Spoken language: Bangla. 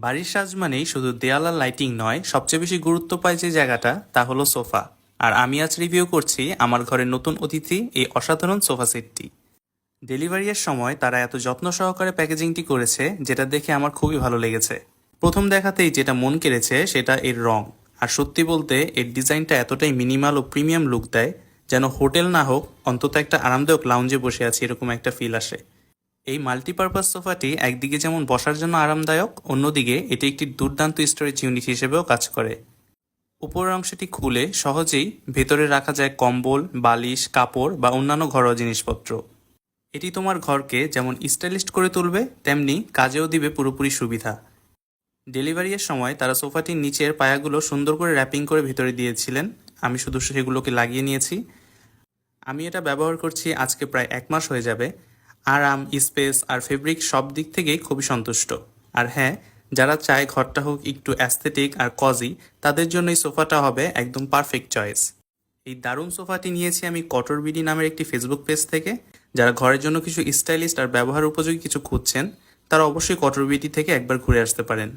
বাড়ির সাজ মানেই শুধু দেয়াল আর লাইটিং নয়, সবচেয়ে বেশি গুরুত্ব পায় যে জায়গাটা, তা হলো সোফা। আর আমি আজ রিভিউ করছি আমার ঘরের নতুন অতিথি, এই অসাধারণ সোফা সেটটি। ডেলিভারির সময় তারা এত যত্ন সহকারে প্যাকেজিংটি করেছে, যেটা দেখে আমার খুবই ভালো লেগেছে। প্রথম দেখাতেই যেটা মন কেড়েছে, সেটা এর রং। আর সত্যি বলতে, এর ডিজাইনটা এতটাই মিনিমাল ও প্রিমিয়াম লুক দেয়, যেন হোটেল না হোক, অন্তত একটা আরামদায়ক লাউঞ্জে বসে আছি এরকম একটা ফিল আসে। এই মাল্টিপারপাস সোফাটি একদিকে যেমন বসার জন্য আরামদায়ক, অন্যদিকে এটি একটি দুর্দান্ত স্টোরেজ ইউনিট হিসেবেও কাজ করে। উপরের অংশটি খুলে সহজেই ভেতরে রাখা যায় কম্বল, বালিশ, কাপড় বা অন্যান্য ঘরোয়া জিনিসপত্র। এটি তোমার ঘরকে যেমন স্টাইলিস্ট করে তুলবে, তেমনি কাজেও দিবে পুরোপুরি সুবিধা। ডেলিভারির সময় তারা সোফাটির নিচের পায়াগুলো সুন্দর করে র্যাপিং করে ভেতরে দিয়েছিলেন। আমি শুধু সেগুলোকে লাগিয়ে নিয়েছি। আমি এটা ব্যবহার করছি আজকে প্রায় এক মাস হয়ে যাবে। আরাম, স্পেস আর ফেব্রিক সব দিক থেকেই খুবই সন্তুষ্ট। আর হ্যাঁ যারা চায় ঘরটা হোক একটু অ্যাস্থেটিক আর কজি তাদের জন্য এই সোফাটা হবে একদম পারফেক্ট চয়েস এই দারুণ সোফাটি নিয়েছি আমি কটর বিডি নামের একটি ফেসবুক পেজ থেকে। যারা ঘরের জন্য কিছু স্টাইলিস্ট আর ব্যবহার উপযোগী কিছু খুঁজছেন, তারা অবশ্যই কটর বিডি থেকে একবার ঘুরে আসতে পারেন।